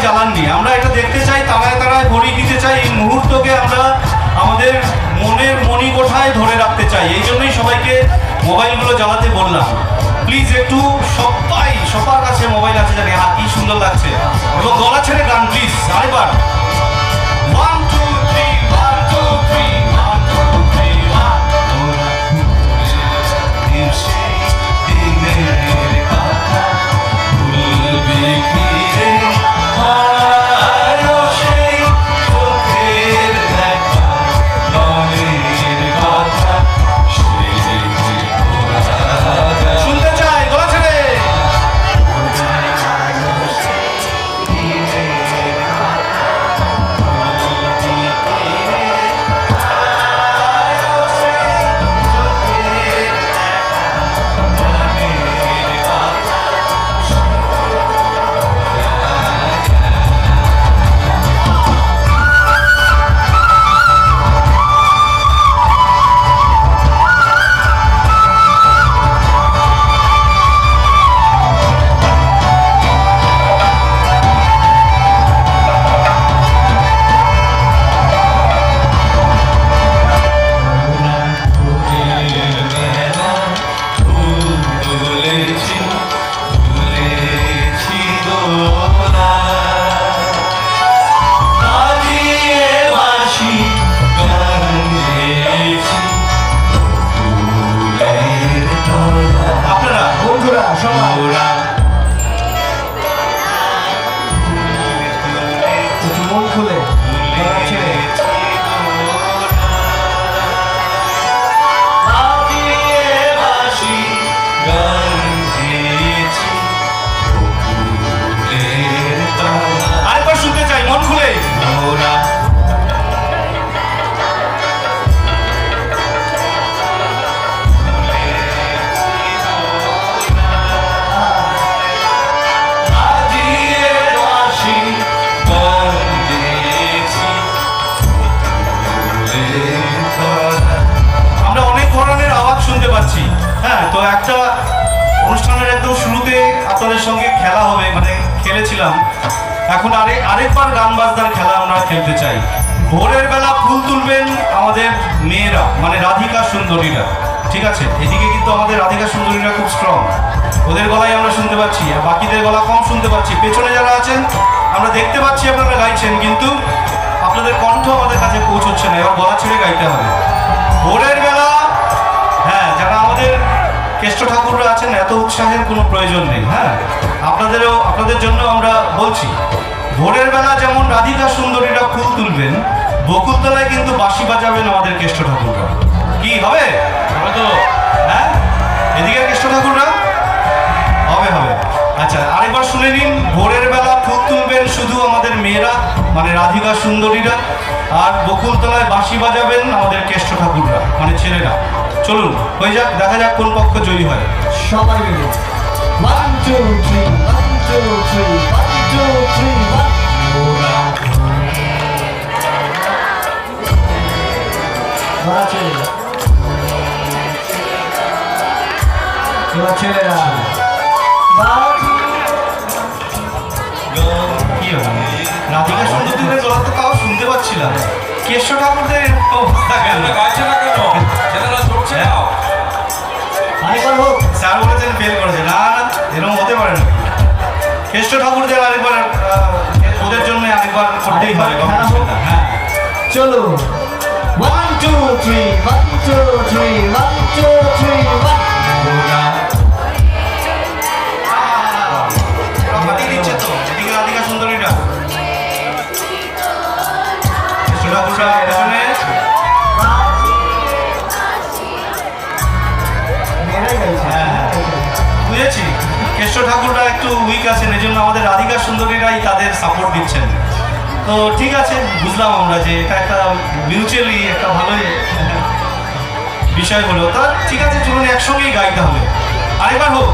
তারায় জ্বালাননি। আমরা এটা দেখতে চাই, তারায় তারায় ভরিয়ে দিতে চাই। এই মুহূর্তকে আমরা আমাদের মনের মণিকোঠায় ধরে রাখতে চাই। এই জন্যই সবাইকে মোবাইলগুলো জ্বালাতে বললাম। প্লিজ একটু সবাই, সবার কাছে মোবাইল আছে জানি। আর কি সুন্দর লাগছে। এবং গলা ছেড়ে গান প্লিজ আরেকবার। হ্যাঁ তো একটা অনুষ্ঠানের একদম শুরুতে আপনাদের সঙ্গে খেলা হবে মানে খেলেছিলাম। এখন আরে, আরেকবার গান বাজনার খেলা আমরা খেলতে চাই। ভোরের বেলা ফুল তুলবেন আমাদের মেয়েরা মানে রাধিকা সুন্দরীরা। ঠিক আছে? এদিকে কিন্তু আমাদের রাধিকা সুন্দরীরা খুব স্ট্রং ওদের গলায় আমরা শুনতে পাচ্ছি, আর বাকিদের গলা কম শুনতে পাচ্ছি। পেছনে যারা আছেন, আমরা দেখতে পাচ্ছি আপনারা গাইছেন, কিন্তু আপনাদের কণ্ঠ আমাদের কাছে ঠাকুররা আছেন এত উৎসাহের কোনো প্রয়োজন নেই হ্যাঁ? আপনাদেরও আপনাদের জন্য আমরা বলছি ভোরের বেলা যেমন রাধিকা সুন্দরীরা ফুল তুলবেন বকুলতলায় কিন্তু বাঁশি বাজাবেন আমাদের কেষ্ট ঠাকুররা। কি হবে? হবে তো। হ্যাঁ? এদিকে কেষ্ট ঠাকুররা? হবে হবে। আচ্ছা আরেকবার শুনে নিন ভোরের বেলা ফুল তুলবেন শুধু আমাদের মেয়েরা মানে রাধিকা সুন্দরীরা আর বকুলতলায় বাঁশি বাজাবেন আমাদের কেষ্ট ঠাকুররা মানে ছেলেরা। চলুন হয়ে যাক দেখা যাক কোন পক্ষ জয়ী হয়। সবাই মিলে। রাধিকা সুন্দরীদের গলা তো কাউ শুনতে পাচ্ছিলাম কেষ্ট ঠাকুরদের এরকম কেন না কেন কেষ্ট ঠাকুরদের আরেকবার আহ, ওদের জন্য আরেকবার করতেই হবে হ্যাঁ চলো। One two three one two three one two three one হাতিয়ে দিচ্ছে ঠাকুররা একটু উইক আছেন এই জন্য আমাদের রাধিকা সুন্দরীরাই তাদের সাপোর্ট দিচ্ছেন। তো ঠিক আছে, বুঝলাম আমরা যে এটা একটা মিউচুয়ালি একটা ভালোই বিষয় হলো। তা ঠিক আছে, চলুন একসঙ্গেই গাইতে হবে। আরেকবার হোক।